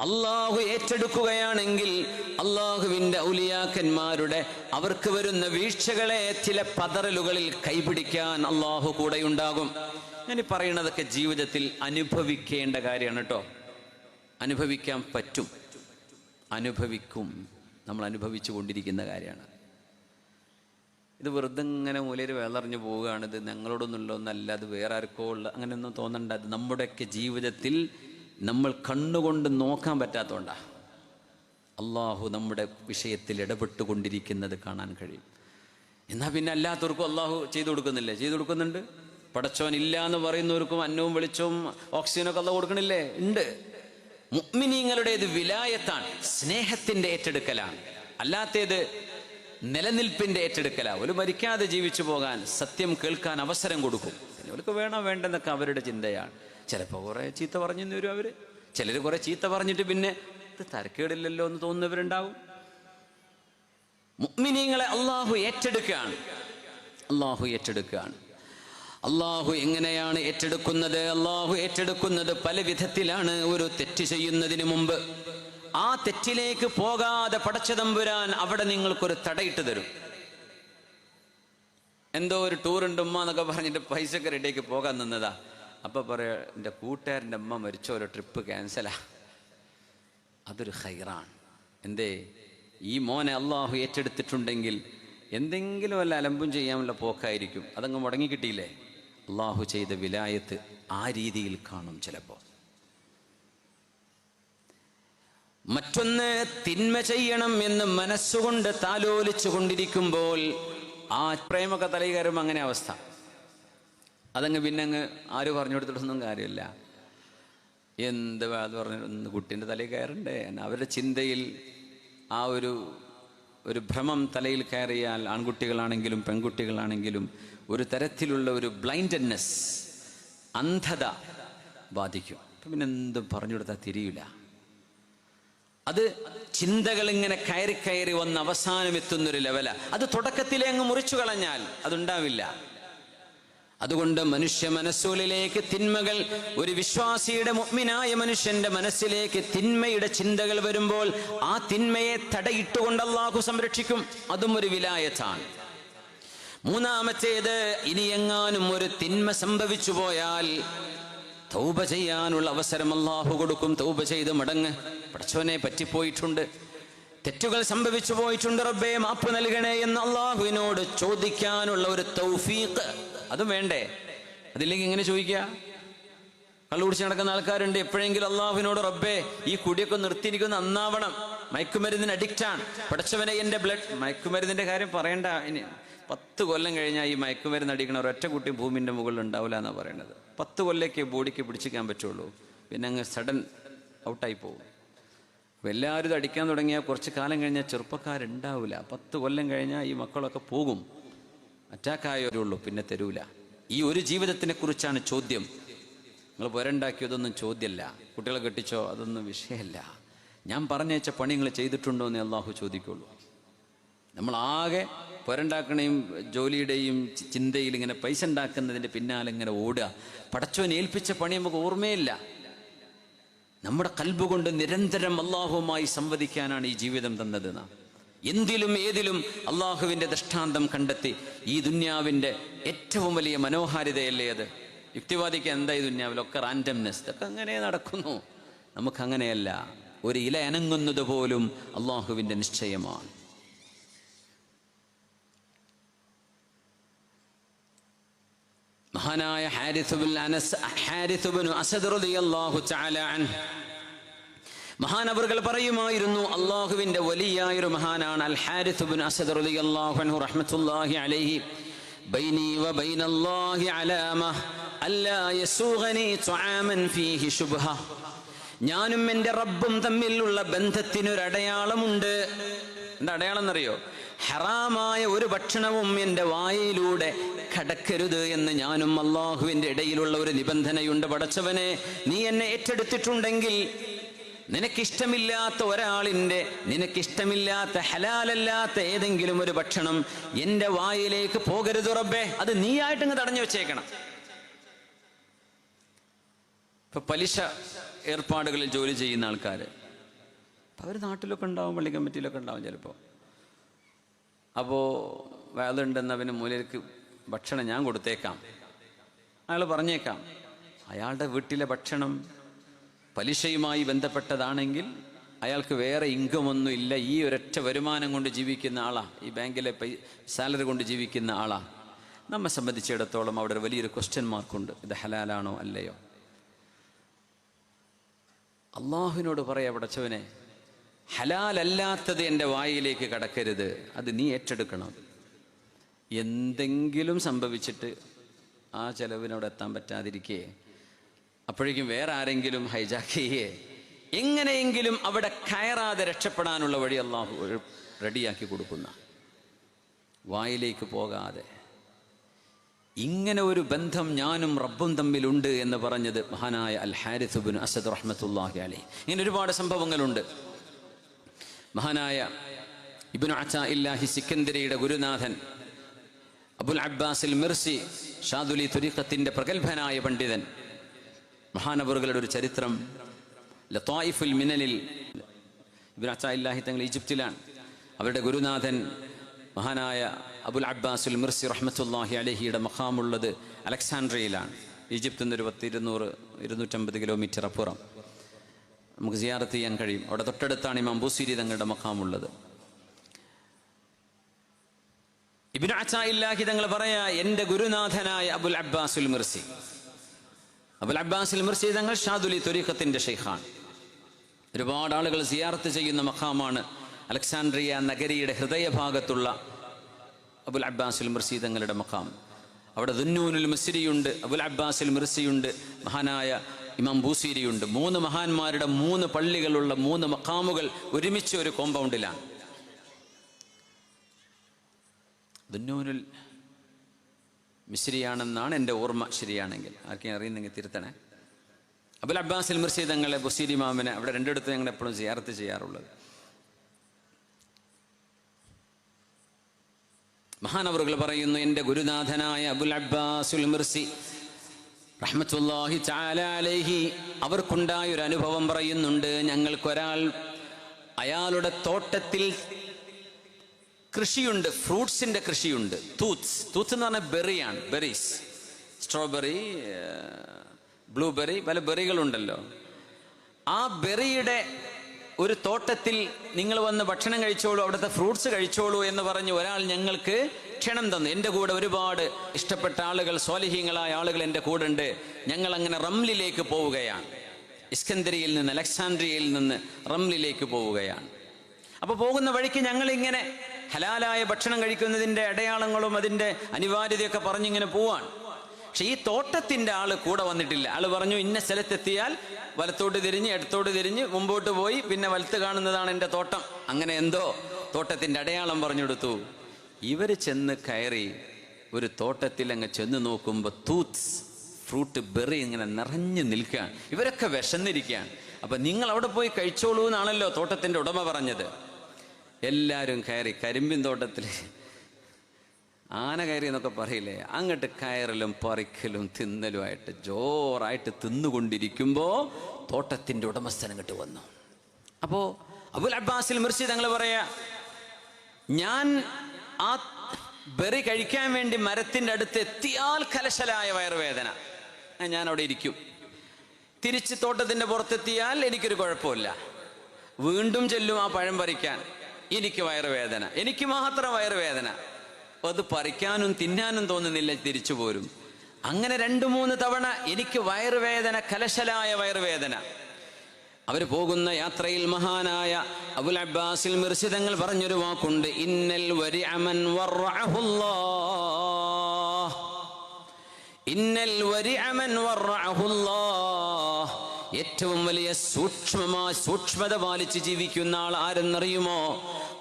അള്ളാഹു ഏറ്റെടുക്കുകയാണെങ്കിൽ അള്ളാഹുവിന്റെ ഔലിയാക്കന്മാരുടെ അവർക്ക് വരുന്ന വീഴ്ചകളെ ചില പതറലുകളിൽ കൈപിടിക്കാൻ അള്ളാഹു കൂടെയുണ്ടാകും. ഞാൻ പറയുന്നതൊക്കെ ജീവിതത്തിൽ അനുഭവിക്കേണ്ട കാര്യമാണ് കേട്ടോ. അനുഭവിക്കാൻ പറ്റും. അനുഭവിക്കും. നമ്മൾ അനുഭവിച്ചു കൊണ്ടിരിക്കുന്ന കാര്യമാണ്. ഇത് വെറുതെ ഇങ്ങനെ മൂലയിൽ വേളറിഞ്ഞു പോവുകയാണ്. ഇത് ഞങ്ങളോടൊന്നുള്ള ഒന്നല്ല അത് വേറെ ആർക്കോ ഉള്ള അങ്ങനെയൊന്നും തോന്നണ്ട. അത് നമ്മുടെയൊക്കെ ജീവിതത്തിൽ നമ്മൾ കണ്ണുകൊണ്ട് നോക്കാൻ പറ്റാത്തതുകൊണ്ടാണ് അള്ളാഹു നമ്മുടെ വിഷയത്തിൽ ഇടപെട്ടുകൊണ്ടിരിക്കുന്നത് കാണാൻ കഴിയും. എന്നാൽ പിന്നെ അല്ലാത്തവർക്കും അള്ളാഹു ചെയ്തു കൊടുക്കുന്നില്ലേ? ചെയ്തു കൊടുക്കുന്നുണ്ട്. പടച്ചോൻ ഇല്ല എന്ന് പറയുന്നവർക്കും അന്നവും വെളിച്ചവും ഓക്സിജനൊക്കെ അള്ളാഹ് കൊടുക്കണില്ലേ? ഉണ്ട്. മുഗ്മിനീങ്ങളുടേത് വിലായത്താണ് സ്നേഹത്തിന്റെ ഏറ്റെടുക്കലാണ്. അല്ലാത്തേത് നിലനിൽപ്പിന്റെ ഏറ്റെടുക്കലാണ്. ഒരു മരിക്കാതെ ജീവിച്ചു പോകാൻ സത്യം കേൾക്കാൻ അവസരം കൊടുക്കും. അവർക്ക് വേണോ വേണ്ടെന്നൊക്കെ അവരുടെ ചിന്തയാണ്. ചിലപ്പോൾ കുറേ ചീത്ത പറഞ്ഞു വരും അവർ ചിലർ കുറേ ചീത്ത പറഞ്ഞിട്ട് പിന്നെ ഇത് തരക്കേടില്ലല്ലോ എന്ന് തോന്നുന്നവരുണ്ടാവും. മുഗ്മിനീങ്ങളെ അള്ളാഹു ഏറ്റെടുക്കുകയാണ്. അള്ളാഹു ഏറ്റെടുക്കുകയാണ്. അള്ളാഹു എങ്ങനെയാണ് ഏറ്റെടുക്കുന്നത്? അള്ളാഹു ഏറ്റെടുക്കുന്നത് പല വിധത്തിലാണ് ഒരു തെറ്റ് ചെയ്യുന്നതിന് മുമ്പ്. ആ തെറ്റിലേക്ക് പോകാതെ പടച്ചതമ്പുരാൻ അവിടെ നിങ്ങൾക്കൊരു തടയിട്ട് തരും. എന്തോ ഒരു ടൂർ ഉണ്ട് ഉമ്മ എന്നൊക്കെ പറഞ്ഞിട്ട് പൈസക്ക് പോകാൻ നിന്നതാ. അപ്പൊ പറയാ എന്റെ കൂട്ടുകാരന്റെ അമ്മ മരിച്ച ഒരു ട്രിപ്പ് ക്യാൻസലാ അതൊരു ഹൈറാണ് എന്തേ? ഈ മോനെ അള്ളാഹു ഏറ്റെടുത്തിട്ടുണ്ടെങ്കിൽ എന്തെങ്കിലും വല്ല അലമ്പും ചെയ്യാനുള്ള പോക്കായിരിക്കും. അതങ്ങ് മുടങ്ങി കിട്ടിയില്ലേ? അള്ളാഹു ചെയ്ത വിലായത്ത് ആ രീതിയിൽ കാണും ചിലപ്പോൾ മറ്റൊന്ന് തിന്മ ചെയ്യണം എന്ന് മനസ്സുകൊണ്ട് താലോലിച്ചു കൊണ്ടിരിക്കുമ്പോൾ ആ പ്രേമൊക്കെ തലയുകാരും അങ്ങനെ അവസ്ഥ. അതങ്ങ് പിന്നെ അങ്ങ് ആര് പറഞ്ഞു കൊടുത്തിട്ടൊന്നും കാര്യമില്ല. എന്ത് അത് പറഞ്ഞു കുട്ടീന്റെ തലയിൽ കയറണ്ടേ? അവരുടെ ചിന്തയിൽ ആ ഒരു ഒരു ഭ്രമം തലയിൽ കയറിയാൽ ആൺകുട്ടികളാണെങ്കിലും പെൺകുട്ടികളാണെങ്കിലും ഒരു തരത്തിലുള്ള ഒരു ബ്ലൈൻഡ്നെസ് അന്ധത ബാധിക്കും. അപ്പം പിന്നെ എന്തും പറഞ്ഞു കൊടുത്താൽ തിരിയില്ല അത് ചിന്തകൾ ഇങ്ങനെ കയറി കയറി വന്ന് അവസാനം എത്തുന്നൊരു ലെവലാണ് അത് തുടക്കത്തിലേ അങ്ങ് മുറിച്ചു കളഞ്ഞാൽ അതുണ്ടാവില്ല. അതുകൊണ്ട് മനുഷ്യ മനസ്സുകളിലേക്ക് തിന്മകൾ ഒരു വിശ്വാസിയുടെ മുഗ്മിനായ മനുഷ്യന്റെ മനസ്സിലേക്ക് തിന്മയുടെ ചിന്തകൾ വരുമ്പോൾ ആ തിന്മയെ തടയിട്ടുകൊണ്ട് അള്ളാഹു സംരക്ഷിക്കും. അതും ഒരു വിലായത്താണ്. മൂന്നാമത്തേത് ഇനി എങ്ങാനും ഒരു തിന്മ സംഭവിച്ചു പോയാൽ തൗബ ചെയ്യാനുള്ള അവസരം അള്ളാഹു കൊടുക്കും. തൗബ ചെയ്ത് മടങ്ങ്. പടച്ചവനെ പറ്റിപ്പോയിട്ടുണ്ട്. തെറ്റുകൾ സംഭവിച്ചു പോയിട്ടുണ്ട് റബ്ബേ മാപ്പ് നൽകണേ എന്ന് അള്ളാഹുവിനോട് ചോദിക്കാനുള്ള ഒരു തൗഫീഖ് അതും വേണ്ടേ? അതില്ലെങ്കിൽ ഇങ്ങനെ ചോദിക്കുക? കള്ളു കുടിച്ച് നടക്കുന്ന ആൾക്കാരുണ്ട്. എപ്പോഴെങ്കിലും അള്ളാഹുവിനോട് റബ്ബേ ഈ കുടിയൊക്കെ നിർത്തിയിരിക്കുന്ന നന്നാവണം. മയക്കുമരുന്നിന് ആണ്. പഠിച്ചവനെ എന്റെ ബ്ലഡ് മയക്കുമരുന്നിന്റെ കാര്യം പറയണ്ട. ഇനി പത്ത് കൊല്ലം കഴിഞ്ഞാൽ ഈ മയക്കുമരുന്ന് അടിക്കണ ഒരൊറ്റ കുട്ടി ഭൂമിന്റെ മുകളിൽ ഉണ്ടാവില്ല എന്നാണ് പറയണത്. പത്ത് കൊല്ലേക്ക് ബോഡിക്ക് പിടിച്ചിക്കാൻ പറ്റുള്ളൂ. പിന്നെ അങ്ങ് സഡൻ ഔട്ടായി പോകും. എല്ലാവരും ഇത് അടിക്കാൻ തുടങ്ങിയാൽ കുറച്ച് കാലം കഴിഞ്ഞാൽ ചെറുപ്പക്കാരുണ്ടാവില്ല. പത്ത് കൊല്ലം കഴിഞ്ഞാൽ ഈ മക്കളൊക്കെ പോകും. അറ്റാക്കായവരേ ഉള്ളൂ പിന്നെ തരൂല. ഈ ഒരു ജീവിതത്തിനെ കുറിച്ചാണ് ചോദ്യം. നിങ്ങൾ പുരണ്ടാക്കിയതൊന്നും ചോദ്യമല്ല. കുട്ടികളെ കെട്ടിച്ചോ അതൊന്നും വിഷയമല്ല. ഞാൻ പറഞ്ഞേച്ച പണി നിങ്ങൾ ചെയ്തിട്ടുണ്ടോ എന്ന് അള്ളാഹു ചോദിക്കുള്ളൂ. നമ്മൾ ആകെ പുരണ്ടാക്കണയും ജോലിയുടെയും ചിന്തയിൽ ഇങ്ങനെ പൈസ ഉണ്ടാക്കുന്നതിന്റെ പിന്നാലെ ഇങ്ങനെ ഓടുക. പടച്ചോൻ ഏൽപ്പിച്ച പണി നമുക്ക് ഓർമ്മയില്ല. നമ്മുടെ കൽബുകൊണ്ട് നിരന്തരം അള്ളാഹുവുമായി സംവദിക്കാനാണ് ഈ ജീവിതം തന്നത് നാം എന്തിലും ഏതിലും അള്ളാഹുവിന്റെ ദൃഷ്ടാന്തം കണ്ടെത്തി ഈ ദുന്യാവിന്റെ ഏറ്റവും വലിയ മനോഹാരിതയല്ലേ അത്? യുക്തിവാദിക്ക് എന്താ ഈ ദുന്യാവിലൊക്കെ റാൻഡംനെസ് ഇതൊക്കെ അങ്ങനെ നടക്കുന്നു. നമുക്കങ്ങനെയല്ല. ഒരു ഇല അനങ്ങുന്നത് പോലും അള്ളാഹുവിന്റെ നിശ്ചയമാണ്. മഹാനായ ഹാരിസുബിൻ അനസ് ഹാരിസുബിൻ അസദ് റളിയല്ലാഹു തആല അൻഹു. മഹാൻ അവർകൾ പറയുമായിരുന്നു അള്ളാഹുവിന്റെ വലിയായൊരു മഹാനാണ് അൽ ഹാരിസുബിൻ അസദ് റളിയല്ലാഹു അൻഹു റഹ്മത്തുള്ളാഹി അലൈഹി. ബൈനി വ ബൈനല്ലാഹി അലാമ അല്ലാ യസൂഗനി തുആമൻ ഫീഹി ശുബ്ഹ. ഞാനും എന്റെ റബ്ബും തമ്മിലുള്ള ബന്ധത്തിനൊരടയാളമുണ്ട്. എന്താ അടയാളം എന്നറിയോ ഹറാമായ ഒരു ഭക്ഷണവും എന്റെ വായിലൂടെ കടക്കരുത് എന്ന് ഞാനും അള്ളാഹുവിന്റെ ഇടയിലുള്ള ഒരു നിബന്ധനയുണ്ട്. പടച്ചവനെ നീ എന്നെ ഏറ്റെടുത്തിട്ടുണ്ടെങ്കിൽ നിനക്കിഷ്ടമില്ലാത്ത ഒരാളിന്റെ നിനക്കിഷ്ടമില്ലാത്ത ഹലാലല്ലാത്ത ഏതെങ്കിലും ഒരു ഭക്ഷണം എന്റെ വായിലേക്ക് പോകരുത് റബ്ബേ. അത് നീയായിട്ടങ്ങ് തടഞ്ഞു വെച്ചേക്കണം. ഇപ്പൊ പലിശ ഏർപ്പാടുകളിൽ ജോലി ചെയ്യുന്ന ആൾക്കാർ അവർ നാട്ടിലൊക്കെ ഉണ്ടാവും പള്ളി കമ്മിറ്റിയിലൊക്കെ ഉണ്ടാവും ചിലപ്പോൾ അപ്പോൾ വേദുണ്ടെന്ന് അവന് മൂലയ്ക്ക് ഭക്ഷണം ഞാൻ കൊടുത്തേക്കാം. അയാൾ പറഞ്ഞേക്കാം അയാളുടെ വീട്ടിലെ ഭക്ഷണം പലിശയുമായി ബന്ധപ്പെട്ടതാണെങ്കിൽ അയാൾക്ക് വേറെ ഇൻകമൊന്നും ഇല്ല. ഈ ഒരൊറ്റ വരുമാനം കൊണ്ട് ജീവിക്കുന്ന ആളാ. ഈ ബാങ്കിലെ സാലറി കൊണ്ട് ജീവിക്കുന്ന ആളാ. നമ്മെ സംബന്ധിച്ചിടത്തോളം അവിടെ വലിയൊരു ക്വസ്റ്റ്യൻ മാർക്കുണ്ട് ഇത് ഹലാലാണോ അല്ലയോ? അള്ളാഹുവിനോട് പറയാ പടച്ചവനെ ഹലാലല്ലാത്തത് എന്റെ വായിലേക്ക് കടക്കരുത്. അത് നീ ഏറ്റെടുക്കണം. എന്തെങ്കിലും സംഭവിച്ചിട്ട് ആ ചെലവിനോട് എത്താൻ പറ്റാതിരിക്കേ. അപ്പോഴേക്കും വേറെ ആരെങ്കിലും ഹൈജാക്ക് ചെയ്യേ. എങ്ങനെയെങ്കിലും അവിടെ കയറാതെ രക്ഷപ്പെടാനുള്ള വഴി അള്ളാഹു റെഡിയാക്കി കൊടുക്കുന്ന. വായിലേക്ക് പോകാതെ. ഇങ്ങനെ ഒരു ബന്ധം ഞാനും റബ്ബും തമ്മിലുണ്ട് എന്ന് പറഞ്ഞത് മഹാനായ അൽ ഹാരിസുബിൻ അസദ് റഹ്മത്തുല്ലാഹി അലി. ഇങ്ങനെ ഒരുപാട് സംഭവങ്ങളുണ്ട്. മഹാനായ ഇബിൻ അച്ച ഇല്ലാഹി സിക്കന്ദരിയുടെ ഗുരുനാഥൻ അബുൽ അബ്ബാസിൽ മിർസി ഷാദുലി തുരീഖത്തിന്റെ പ്രഗത്ഭനായ പണ്ഡിതൻ മഹാനവറുകളുടെ ഒരു ചരിത്രം. ലത്തായിഫുൽ മിനലിൽ ഇബിൻ അച്ച ഇല്ലാഹി തങ്ങൾ ഈജിപ്തിലാണ്. അവരുടെ ഗുരുനാഥൻ മഹാനായ അബുൽ അബ്ബാസുൽ മിർസി റഹ്മത്തുല്ലാഹി അലഹിയുടെ മഹാമുള്ളത് അലക്സാൻഡ്രയിലാണ് ഈജിപ്തിൽ നിന്ന് ഒരു പത്ത് ഇരുന്നൂറ് ഇരുന്നൂറ്റമ്പത് കിലോമീറ്റർ അപ്പുറം. നമുക്ക് സിയാറത്ത് ചെയ്യാൻ കഴിയും. അവിടെ തൊട്ടടുത്താണ് ഇമാം ബൂസിരി തങ്ങളുടെ മഖാമുള്ളത്. ഇബിൻ അച്ചായില്ലാഹി തങ്ങൾ പറയാ എന്റെ ഗുരുനാഥനായ അബുൽ അബ്ബാസുൽ മിർസി. അബുൽ അബ്ബാസിൽ മിർസി തങ്ങൾ ഷാദുലി തൊരീഖത്തിന്റെ ഷെയ്ഖാണ് ഒരുപാട് ആളുകൾ സിയാറത്ത് ചെയ്യുന്ന മഖാമാണ് അലക്സാൻഡ്രിയ നഗരിയുടെ ഹൃദയഭാഗത്തുള്ള അബുൽ അബ്ബാസിൽ മിർസി തങ്ങളുടെ മഖാം. അവിടെ ദുന്നൂനുൽ മിസ്രിയുണ്ട് അബുൽ അബ്ബാസിൽ മിർസിയുണ്ട് മഹാനായ ഇമാം ബൂസീരിയുണ്ട്. മൂന്ന് മഹാന്മാരുടെ മൂന്ന് പള്ളികളുള്ള മൂന്ന് മഖാമുകൾ ഒരുമിച്ച് ഒരു കോമ്പൗണ്ടിലാണ് ദുന്നൂനുൽ മിശ്രിയാണെന്നാണ് എന്റെ ഓർമ്മ ശരിയാണെങ്കിൽ. ആർക്കെയും അറിയുന്നെങ്കിൽ തിരുത്തണേ. അബുൽ അബ്ബാസിൽ മിർസി തങ്ങളെ ബുസീരി മാമിനെ അവിടെ രണ്ടിടത്ത് ഞങ്ങൾ എപ്പോഴും സിയാറത്ത് ചെയ്യാറുള്ളത്. മഹാനവറുകൾ പറയുന്നു എന്റെ ഗുരുനാഥനായ അബുൽ അബ്ബാസുൽ മിർസി റഹ്മത്തുല്ലാഹി അവർക്കുണ്ടായ ഒരു അനുഭവം പറയുന്നുണ്ട്. ഞങ്ങൾക്കൊരാൾ അയാളുടെ തോട്ടത്തിൽ കൃഷിയുണ്ട് ഫ്രൂട്ട്സിന്റെ കൃഷിയുണ്ട്. തൂത്ത്സ് തൂത്ത് എന്ന് പറഞ്ഞാൽ ബെറിയാണ് ബെറീസ് സ്ട്രോബെറി ബ്ലൂബെറി പല ബെറികളുണ്ടല്ലോ ആ ബെറിയുടെ ഒരു തോട്ടത്തിൽ നിങ്ങൾ വന്ന് ഭക്ഷണം കഴിച്ചോളൂ അവിടുത്തെ ഫ്രൂട്ട്സ് കഴിച്ചോളൂ എന്ന് പറഞ്ഞ് ഒരാൾ ഞങ്ങൾക്ക് ക്ഷണം തന്നു. എന്റെ കൂടെ ഒരുപാട് ഇഷ്ടപ്പെട്ട ആളുകൾ സ്വാലിഹീങ്ങളായ ആളുകൾ എന്റെ കൂടെ ഉണ്ട് ഞങ്ങൾ അങ്ങനെ റംലിലേക്ക് പോവുകയാണ്. ഇസ്കന്ദരിയിൽ നിന്ന് അലക്സാൻഡ്രിയയിൽ നിന്ന് റംലിലേക്ക് പോവുകയാണ്. അപ്പോൾ പോകുന്ന വഴിക്ക് ഞങ്ങൾ ഇങ്ങനെ ഹലാലായ ഭക്ഷണം കഴിക്കുന്നതിന്റെ അടയാളങ്ങളും അതിന്റെ അനിവാര്യതയൊക്കെ പറഞ്ഞിങ്ങനെ പോവാണ്. പക്ഷെ ഈ തോട്ടത്തിന്റെ ആൾ കൂടെ വന്നിട്ടില്ല. ആൾ പറഞ്ഞു ഇന്ന സ്ഥലത്തെത്തിയാൽ വലത്തോട്ട് തിരിഞ്ഞ് ഇടത്തോട്ട് തിരിഞ്ഞ് മുമ്പോട്ട് പോയി പിന്നെ വലത്ത് കാണുന്നതാണ് എന്റെ തോട്ടം. അങ്ങനെ എന്തോ തോട്ടത്തിന്റെ അടയാളം പറഞ്ഞു ഇവർ ചെന്ന് കയറി ഒരു തോട്ടത്തിൽ അങ്ങ് ചെന്ന് നോക്കുമ്പോൾ തൂത്ത്സ് ഫ്രൂട്ട് ബെറി ഇങ്ങനെ നിറഞ്ഞു നിൽക്കുകയാണ്. ഇവരൊക്കെ വിശന്നിരിക്കുകയാണ്. അപ്പം നിങ്ങൾ അവിടെ പോയി കഴിച്ചോളൂ എന്നാണല്ലോ തോട്ടത്തിന്റെ ഉടമ പറഞ്ഞത്. എല്ലാവരും കയറി കരിമ്പിൻ തോട്ടത്തിൽ ആന കയറി എന്നൊക്കെ പറയില്ലേ? അങ്ങോട്ട് കയറലും പറിക്കലും തിന്നലുമായിട്ട് ജോറായിട്ട് തിന്നുകൊണ്ടിരിക്കുമ്പോൾ തോട്ടത്തിന്റെ ഉടമസ്ഥൻ അങ്ങോട്ട് വന്നു. അപ്പോൾ അബുൽ അബ്ബാസിൽ മിർസി തങ്ങൾ പറയാ ഞാൻ ആ ബെറി കഴിക്കാൻ വേണ്ടി മരത്തിന്റെ അടുത്ത് എത്തിയാൽ കലശലായ വയറുവേദന. ഞാൻ അവിടെ ഇരിക്കും. തിരിച്ച് തോട്ടത്തിന്റെ പുറത്തെത്തിയാൽ എനിക്കൊരു കുഴപ്പമില്ല. വീണ്ടും ചെല്ലും ആ പഴം പറിക്കാൻ. എനിക്ക് വയറുവേദന എനിക്ക് മാത്രം വയറുവേദന. അത് പറിക്കാനും തിന്നാനും തോന്നുന്നില്ല തിരിച്ചു പോരും. അങ്ങനെ രണ്ടു മൂന്ന് തവണ എനിക്ക് വയറുവേദന കലശലായ വയറുവേദന. അവർ പോകുന്ന യാത്രയിൽ മഹാനായ അബുൽ അബ്ബാസിൽ മിർശിതങ്ങൾ പറഞ്ഞൊരു വാക്കുണ്ട് ഇന്നൽ വരി അമൻ ഇന്നൽ വരി അമൻ ഏറ്റവും വലിയ സൂക്ഷ്മമായ സൂക്ഷ്മത പാലിച്ച് ജീവിക്കുന്ന ആൾ ആരെന്നറിയുമോ?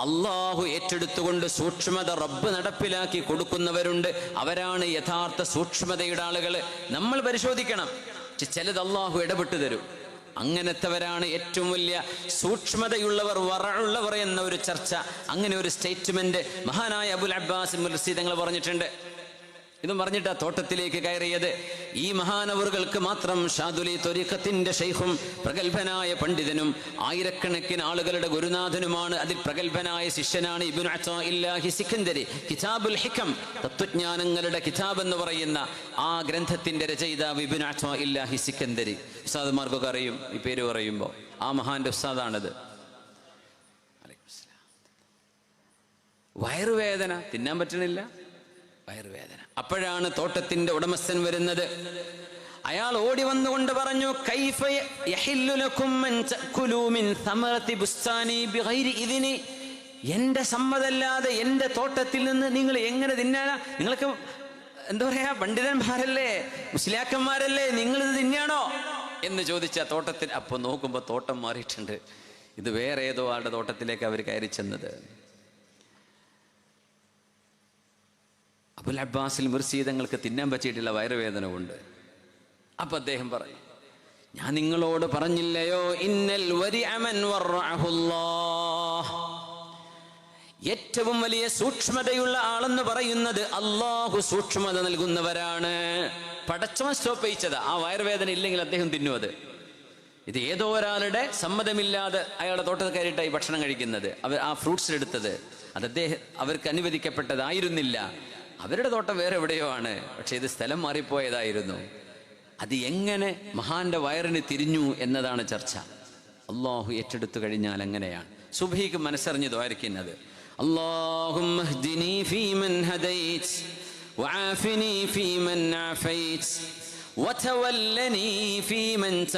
അള്ളാഹു ഏറ്റെടുത്തുകൊണ്ട് സൂക്ഷ്മത റബ്ബ് നടപ്പിലാക്കി കൊടുക്കുന്നവരുണ്ട്. അവരാണ് യഥാർത്ഥ സൂക്ഷ്മതയുടെ ആളുകൾ. നമ്മൾ പരിശോധിക്കണം. ചിലത് അള്ളാഹു ഇടപെട്ട് തരും. അങ്ങനത്തെവരാണ് ഏറ്റവും വലിയ സൂക്ഷ്മതയുള്ളവർ വറയുള്ളവർ എന്ന ഒരു ചർച്ച. അങ്ങനെ ഒരു സ്റ്റേറ്റ്മെന്റ് മഹാനായ അബുൽ അബ്ബാസ് തങ്ങൾ പറഞ്ഞിട്ടുണ്ട്. ഇതും ആ തോട്ടത്തിലേക്ക് കയറിയത്. ഈ മഹാനവറുകൾക്ക് മാത്രം ഷാദുലി തൊരീഖത്തിന്റെ ഷെയ്ഖും പ്രഗത്ഭനായ പണ്ഡിതനും ആയിരക്കണക്കിന് ആളുകളുടെ ഗുരുനാഥനുമാണ്. അതിൽ പ്രഗത്ഭനായ ശിഷ്യനാണ് ഇബ്നു സിഖന്ദരി കിതാബുൽ ഹിക്കം തത്വജ്ഞാനങ്ങളുടെ കിതാബ് എന്ന് പറയുന്ന ആ ഗ്രന്ഥത്തിന്റെ രചയിതാവ് ഇബിൻ അത്താഇല്ലാഹി സിക്കന്ദരി. ഉസ്താദ്മാർക്കൊക്കെ അറിയും ഈ പേര് പറയുമ്പോൾ. ആ മഹാന്റെ ഉസ്താദാണിത്. വയറുവേദന. തിന്നാൻ പറ്റണില്ല? വയറുവേദന. അപ്പോഴാണ് തോട്ടത്തിന്റെ ഉടമസ്ഥൻ വരുന്നത്. അയാൾ ഓടി വന്നുകൊണ്ട് പറഞ്ഞു? എന്റെ സമ്മതല്ലാതെ എന്റെ തോട്ടത്തിൽ നിന്ന് നിങ്ങൾ എങ്ങനെ തിന്നാനാ? നിങ്ങൾക്ക് എന്താ പറയാ പണ്ഡിതന്മാരല്ലേ മുസ്ലിയാക്കന്മാരല്ലേ നിങ്ങൾ ഇത് തിന്നാണോ? എന്ന് ചോദിച്ച തോട്ടത്തിൽ അപ്പൊ നോക്കുമ്പോ തോട്ടം മാറിയിട്ടുണ്ട്. ഇത് വേറെ ഏതോ ആളുടെ തോട്ടത്തിലേക്ക് അവർ കയറി ചെന്നത്. അബുൽ അബ്ബാസിൽ മുർസീദങ്ങൾക്ക് തിന്നാൻ പറ്റിയിട്ടില്ല വയറുവേദന ഉണ്ട്. അപ്പൊ അദ്ദേഹം പറയും ഞാൻ നിങ്ങളോട് പറഞ്ഞില്ലയോ? ഇന്നൽ വരി അമൻ ഏറ്റവും വലിയ സൂക്ഷ്മതയുള്ള ആളെന്ന് പറയുന്നത് അള്ളാഹു സൂക്ഷ്മത നൽകുന്നവരാണ്. പടച്ചവൻ സ്റ്റോപ്പ് ചെയ്യിച്ചത് ആ വയറുവേദന ഇല്ലെങ്കിൽ അദ്ദേഹം തിന്നു അത്. ഇത് ഏതോ ഒരാളുടെ സമ്മതമില്ലാതെ അയാളുടെ തോട്ടത്തിൽ കയറിയിട്ടായി ഭക്ഷണം കഴിക്കുന്നത്. അവർ ആ ഫ്രൂട്ട്സ് എടുത്തത്. അത് അദ്ദേഹം അവർക്ക് അനുവദിക്കപ്പെട്ടതായിരുന്നില്ല. അവരുടെ തോട്ടം വേറെ എവിടെയോ ആണ് പക്ഷെ ഇത് സ്ഥലം മാറിപ്പോയതായിരുന്നു അത് എങ്ങനെ മഹാന്റെ വയറിന് തിരിഞ്ഞു എന്നതാണ് ചർച്ച അള്ളാഹു ഏറ്റെടുത്തു കഴിഞ്ഞാൽ അങ്ങനെയാണ് സുബഹിക്ക് മനസ്സറിഞ്ഞ് ദ്വാരിക്കുന്നത് اللهم اهدني فيمن هديت وعافني فيمن عافيت وتولني فيمن توليت